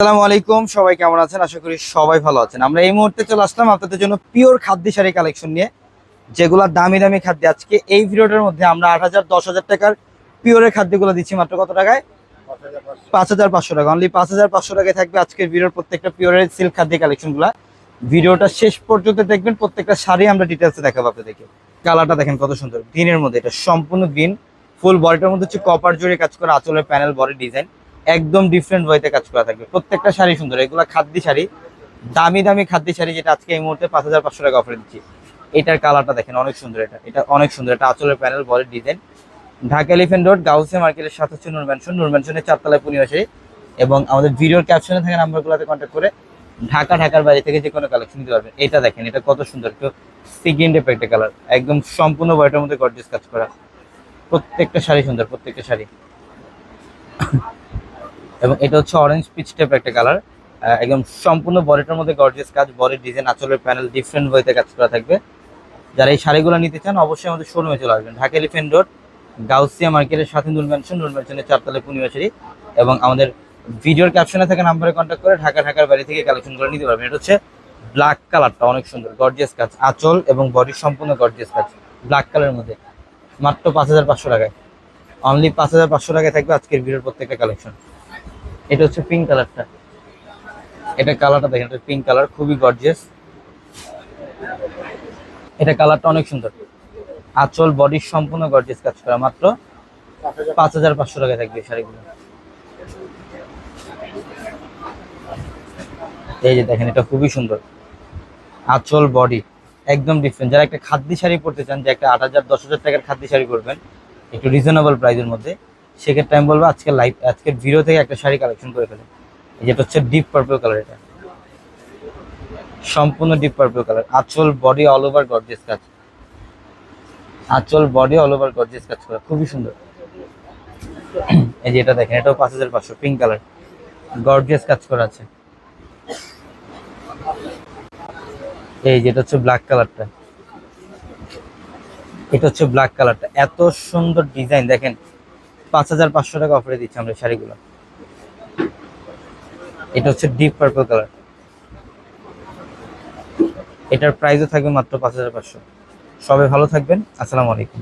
আসসালামু আলাইকুম, সবাই কেমন আছেন? আশা করি সবাই ভালো আছেন। আমরা এই মুহূর্তে চলে আসলাম আপনাদের জন্য পিওর খাদ্য শাড়ি কালেকশন নিয়ে। যেগুলো দামি দামি খাদ্য আজকে এই ভিডিওটার মধ্যে আমরা আট হাজার, দশ হাজার টাকার পিওরের খাদ্যগুলো দিচ্ছি, মাত্র কত টাকায়? পাঁচ হাজার পাঁচশো টাকা। অনলি পাঁচ হাজার পাঁচশো টাকায় থাকবে আজকের ভিডিওর প্রত্যেকটা পিওরের সিল্ক খাদ্য কালেকশনগুলো। ভিডিওটা শেষ পর্যন্ত দেখবেন, প্রত্যেকটা শাড়ি আমরা ডিটেলসে দেখাবো আপনাদেরকে। কালারটা দেখেন কত সুন্দর। গ্রিনের মধ্যে, এটা সম্পূর্ণ গ্রিন ফুল বডিটার মধ্যে হচ্ছে কপার জুড়ে কাজ করা, আঁচলের প্যানেল বডি ডিজাইন একদম ডিফারেন্ট ওয়েতে কাজ করা থাকবে। প্রত্যেকটা শাড়ি সুন্দর, এগুলো খাদ্যি শাড়ি। দামি দামি খাদ্যি শাড়ি যেটা আজকে এই মুহূর্তে পাঁচ হাজার পাঁচশো টাকা অফারে দিচ্ছি। এটার কালারটা দেখেন, অনেক সুন্দর এটা। এটা অনেক সুন্দর, এটা আঁচলের panel body design Dhaka elephant road Ghause মার্কেটের সাথে হচ্ছে নূর ম্যানশন। চারতলায় পূর্ণিমাশারি এবং আমাদের ভিডিওর ক্যাপশনে থাকা নাম্বারগুলোতে কন্ট্যাক্ট করে ঢাকা, ঢাকার বাইরে থেকে যে কোনো কালেকশন নিতে পারবেন। এটা দেখেন, এটা কত সুন্দর, একটু সিগিন টাইপের কালার একদম সম্পূর্ণ বয়টার মধ্যে গর্জেস কাজ করা। প্রত্যেকটা শাড়ি সুন্দর, প্রত্যেকটা শাড়ি। এবং এটা হচ্ছে অরেঞ্জ পিচ টাইপের একটা কালার একদম সম্পূর্ণ বডিটার মধ্যে গর্জিয়াস কাজ বডির ডিজাইন আঁচলের প্যানেল ডিফারেন্ট ওয়েতে কাজ করা থাকবে। যারা এই শাড়িগুলো নিতে চান, অবশ্যই আমাদের শোরুমে চলে আসবেন। ঢাকা এলিফেন্ট রোড গাউসিয়া মার্কেটের সাথে নুর ম্যানশন নুর ম্যানশনের চারতলা পূর্ণিমাশারি এবং আমাদের ভিডিওর ক্যাপশনে থাকা নাম্বারে কন্ট্যাক্ট করে ঢাকা, ঢাকার বাড়ি থেকে কালেকশনগুলো নিতে পারবেন। এটা হচ্ছে ব্ল্যাক কালারটা অনেক সুন্দর গর্জিয়াস কাজ, আঁচল এবং বডির সম্পূর্ণ গর্জিয়াস কাজ ব্ল্যাক কালারের মধ্যে। মাত্র পাঁচ হাজার পাঁচশো টাকায়। অনলি পাঁচ হাজার পাঁচশো টাকায় থাকবে আজকের ভিডিওর প্রত্যেকটা কালেকশন এটা হচ্ছে পিঙ্ক কালারটা এটা কালারটা দেখেন, এটা পিঙ্ক কালার খুবই গর্জিয়াস এটা কালারটা অনেক সুন্দর। আঁচল বডির সম্পূর্ণ গর্জিয়াস কাজ করা, মাত্র পাঁচ হাজার পাঁচশো টাকায় থাকবে শাড়িগুলো। এই যে দেখেন, এটা খুবই সুন্দর। আঁচল বডি একদম ডিফারেন্ট যারা একটা খাদ্য শাড়ি পরতে চান, যে একটা আট হাজার, দশ হাজার টাকার খাদ্য শাড়ি পরবেন, একটু রিজনেবল প্রাইসের মধ্যে। সেক্ষেত্রে আমি বলব, আজকে লাইভ আজকের ভিডিও থেকে একটা শাড়ি কালেকশন করে ফেলেন এই যেটা হচ্ছে ডিপ পার্পল কালার এটা। সম্পূর্ণ ডিপ পার্পল কালার আঁচল বডি অল ওভার গর্জিয়াস কাজ। আঁচল বডি অল ওভার গর্জিয়াস কাজ করা। খুবই সুন্দর। এই যে এটা দেখেন, এটাও পাঁচ হাজার পাঁচশো পিঙ্ক কালার গর্জিয়াস কাজ করা আছে। এই যেটা হচ্ছে ব্ল্যাক কালারটা এটা হচ্ছে ব্ল্যাক কালারটা এত সুন্দর ডিজাইন দেখেন। পাঁচ হাজার পাঁচশো টাকা অফারে দিচ্ছি আমরা শাড়িগুলো। এটা হচ্ছে ডিপ পার্পল কালার এটার প্রাইসও থাকবে মাত্র পাঁচ হাজার পাঁচশো। সবাই ভালো থাকবেন। আসসালামু আলাইকুম।